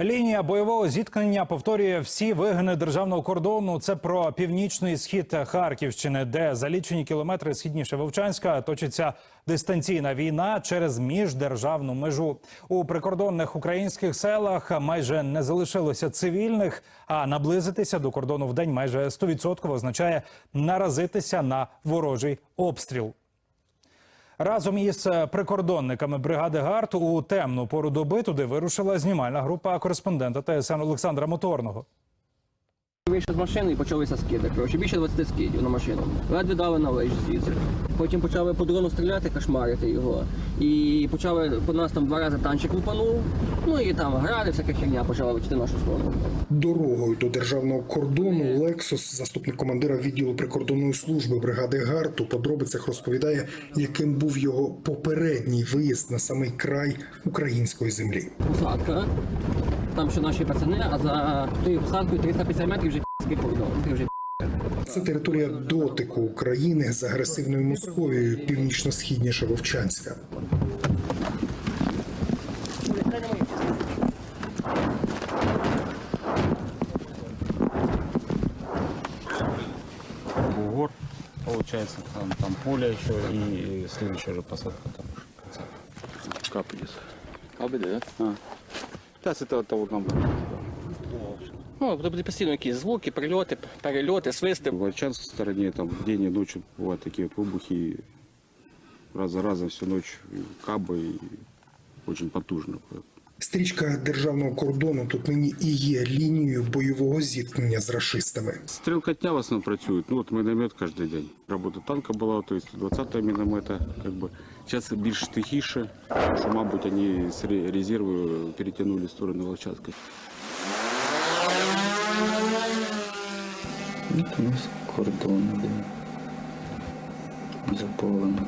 Лінія бойового зіткнення повторює всі вигини державного кордону. Це про північний схід Харківщини, де за лічені кілометри східніше Вовчанська точиться дистанційна війна через міждержавну межу. У прикордонних українських селах майже не залишилося цивільних, а наблизитися до кордону в день майже 100% означає наразитися на ворожий обстріл. Разом із е, прикордонниками бригади ГАРТ у темну пору доби туди вирушила знімальна група кореспондента ТСН Олександра Моторного. Вийшов з машини і почалися скиди. Коротше, більше 20 скидів на машину. Ледве дали на виїзд звідси. Потім почали по дрону стріляти, кошмарити його. І почали по нас там два рази танчик лупанув. Ну і там гради, всяка херня почала летіти нашу сторону. Дорогою до державного кордону Лексус, заступник командира відділу прикордонної служби бригади ГАРД, у подробицях розповідає, яким був його попередній виїзд на самий край української землі. Посадка. Там ще наші пацани, а за тою посадкою 350 метрів вже. Ти вже Це територія дотику України з агресивною Московією, північно-східніше Вовчанська. бугор, получается, там, там поле еще и следующая же посадка там уже в конце. Кап идет. Аби де? А. Сейчас это, это вот нам Ну, буде постійно якісь звуки, прильоти, перельоти, свисти. в Вольчанской стороне там день и ночью бывают такие выбухи раз за разом всю ночь кабы и очень потужно. Стрічка державного кордону тут нині і є лінією бойового зіткнення з рашистами. Стрелкотня в основном працюет. Ну вот миномет каждый день. Работа танка была, то есть 20-го миномета. Как бы. Сейчас більш тихіше, що, мабуть, вони з ре- резерву перетягнули в сторону Волчанська. От у нас кордон іде. Заповнено.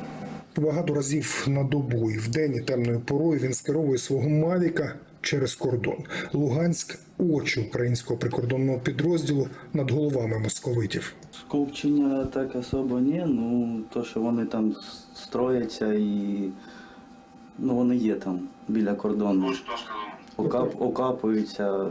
Багато разів на добу і вдень і темною порою він скеровує свого мавіка через кордон. Луганськ очі українського прикордонного підрозділу над головами московитів. Скупчення так особо ні, ну то, що вони там строяться і ну вони є там біля кордону. Окап, окапуються.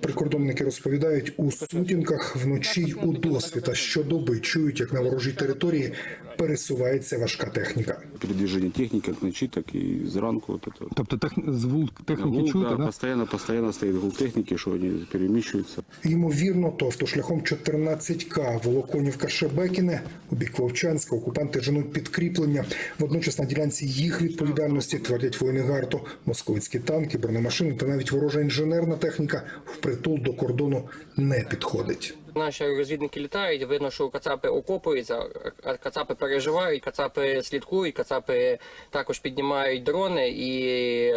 Прикордонники розповідають, у сутінках вночі й у досвіта щодоби чують, як на ворожій території пересувається важка техніка. Передвижение техники как ночи, так и зранку. Вот это. Тобто тех... звук техніки Гул, чути, да, да? постоянно, постоянно стоит гул техники, что они перемещаются. Ймовірно, то автошляхом 14К Волоконівка Шебекіне у бік Вовчанська окупанти женуть підкріплення. Водночас на ділянці їх відповідальності твердять воїни гарту. Московицькі танки, бронемашини та навіть ворожа інженерна техніка впритул до кордону не підходить. Наші розвідники літають, видно, що кацапи окопуються, кацапи переживають, кацапи слідкують, кацапи також піднімають дрони і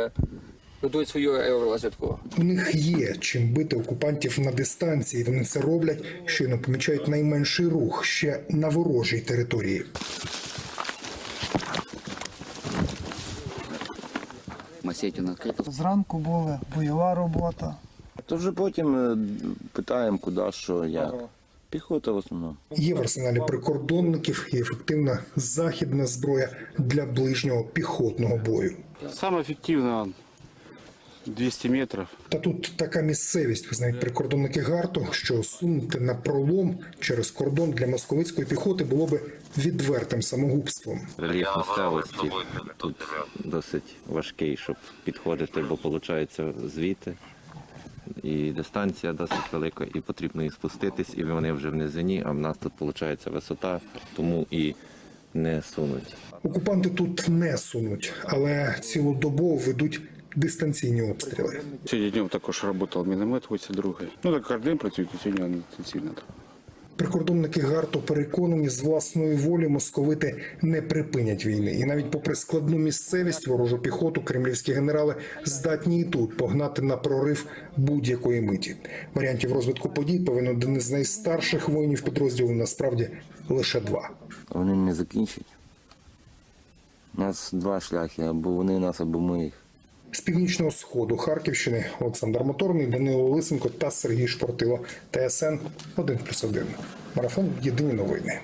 ведуть свою аеророзвідку. У них є чим бити окупантів на дистанції. Вони це роблять, щойно помічають найменший рух ще на ворожій території. Масетін відкрито. Зранку була бойова робота. То вже потім е, питаємо, куди, що, як. Піхота в основному. Є в арсеналі прикордонників і ефективна західна зброя для ближнього піхотного бою. Саме эффективно 200 метров. Та тут така місцевість, визнають прикордонники Гарту, що сунути на пролом через кордон для московицької піхоти було би відвертим самогубством. Рельєф місцевості тут досить важкий, щоб підходити, бо виходить звідти. І дистанція досить велика, і потрібно і спуститись, і вони вже в низині, а в нас тут виходить висота, тому і не сунуть. Окупанти тут не сунуть, але цілодобово ведуть дистанційні обстріли. Сьогодні днем також работал міномет 82 Ну так кожен день працюють, сьогодні так. Прикордонники Гарту переконані з власної волі московити не припинять війни, і навіть попри складну місцевість ворожу піхоту, кремлівські генерали здатні і тут погнати на прорив будь-якої миті. Варіантів розвитку подій повинен один із найстарших воїнів підрозділу насправді лише два. Вони не закінчать. У нас два шляхи, або вони нас, або ми їх. З північного сходу Харківщини Олександр Моторний, Данило Лисенко та Сергій Шпортило. ТСН 1+,1. Марафон Єдині новини.